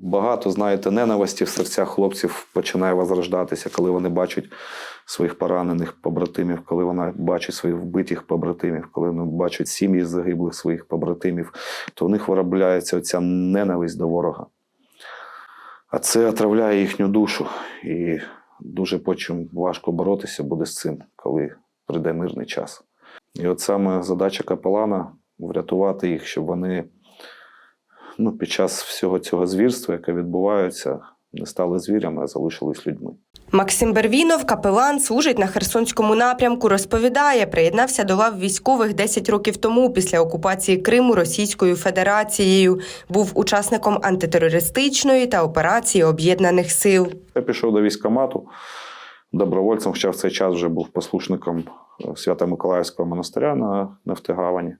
Багато, знаєте, ненависті в серцях хлопців починає возрождатися, коли вони бачать своїх поранених побратимів, коли вони бачать своїх вбитих побратимів, коли вони бачать сім'ї загиблих своїх побратимів, то в них виробляється оця ненависть до ворога. А це отравляє їхню душу. І дуже потім важко боротися буде з цим, коли прийде мирний час. І от саме задача капелана врятувати їх, щоб вони ну, під час всього цього звірства, яке відбувається, не стали звірями, а залишились людьми. Максим Бервінов, капелан, служить на Херсонському напрямку. Розповідає, приєднався до лав військових 10 років тому після окупації Криму Російською Федерацією. Був учасником антитерористичної та операції Об'єднаних Сил. Я пішов до військкомату добровольцем, хоча в цей час вже був послушником е, Свято-Миколаївського монастиря на Нефтегавані.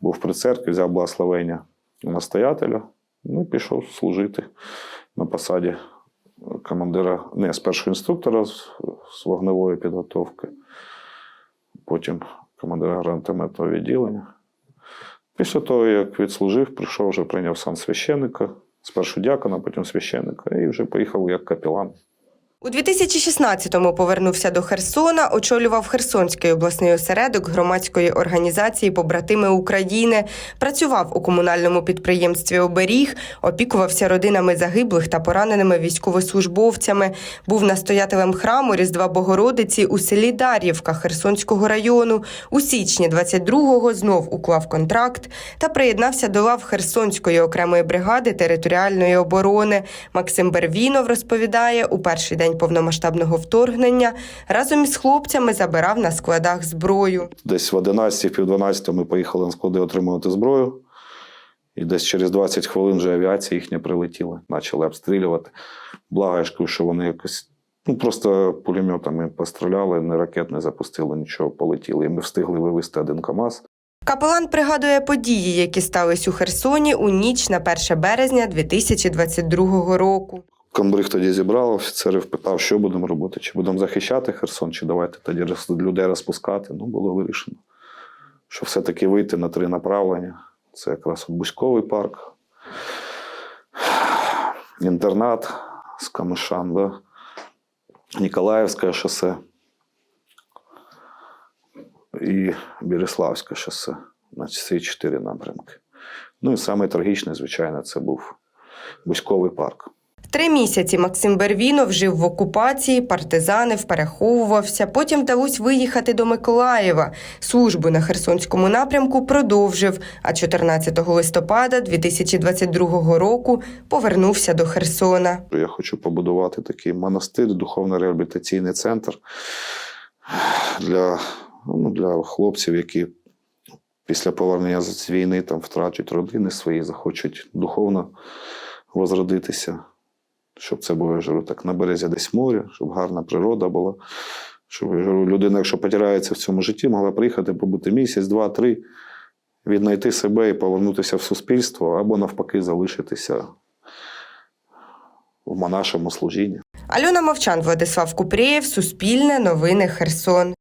Був при церкві, взяв благословення настоятеля, ну пішов служити на посаді командира, не, спершу інструктора з, з вогневої підготовки, потім командира гранатометного відділення. Після того, як відслужив, прийшов, вже прийняв сан священника, спершу дякона, потім священника, і вже поїхав як капелан. У 2016-му повернувся до Херсона, очолював Херсонський обласний осередок громадської організації Побратими України, працював у комунальному підприємстві Оберіг, опікувався родинами загиблих та пораненими військовослужбовцями, був настоятелем храму Різдва Богородиці у селі Дар'ївка Херсонського району. У січні 22-го знов уклав контракт та приєднався до лав Херсонської окремої бригади територіальної оборони. Максим Бервінов розповідає, у перший день повномасштабного вторгнення разом із хлопцями забирав на складах зброю. Десь в 11 пів 12 ми поїхали на склади отримувати зброю. І десь через 20 хвилин вже авіація їхня прилетіла, почали обстрілювати. Благо, я ж кажу, що вони якось ну, просто пулеметами постріляли, не ракет не запустили, нічого полетіли. І ми встигли вивезти один КАМАЗ. Капелан пригадує події, які стались у Херсоні у ніч на 1 березня 2022 року. Комбриг тоді зібрав офіцерів, питав, що будемо робити, чи будемо захищати Херсон, чи давайте тоді людей розпускати. Ну, було вирішено, що все-таки вийти на три направлення. Це якраз Бузьковий парк, інтернат з Камишан, да? Ніколаївське шосе і Біріславське шосе. Значить, ці чотири напрямки. Ну і саме звичайно, це був Бузьковий парк. Три місяці Максим Бервінов жив в окупації, партизанив, переховувався. Потім вдалося виїхати до Миколаєва. Службу на Херсонському напрямку продовжив, а 14 листопада 2022 року повернувся до Херсона. Я хочу побудувати такий монастир, духовно-реабілітаційний центр для, ну, для хлопців, які після повернення з війни там втратять родини свої, захочуть духовно возродитися. Щоб це було я ж говорю, так на березі десь моря, щоб гарна природа була. Щоб людина, якщо потирається в цьому житті, могла приїхати, побути місяць, два, три, віднайти себе і повернутися в суспільство, або навпаки залишитися в монашому служінні. Альона Мовчан, Владислав Купрієв, Суспільне, Новини Херсон.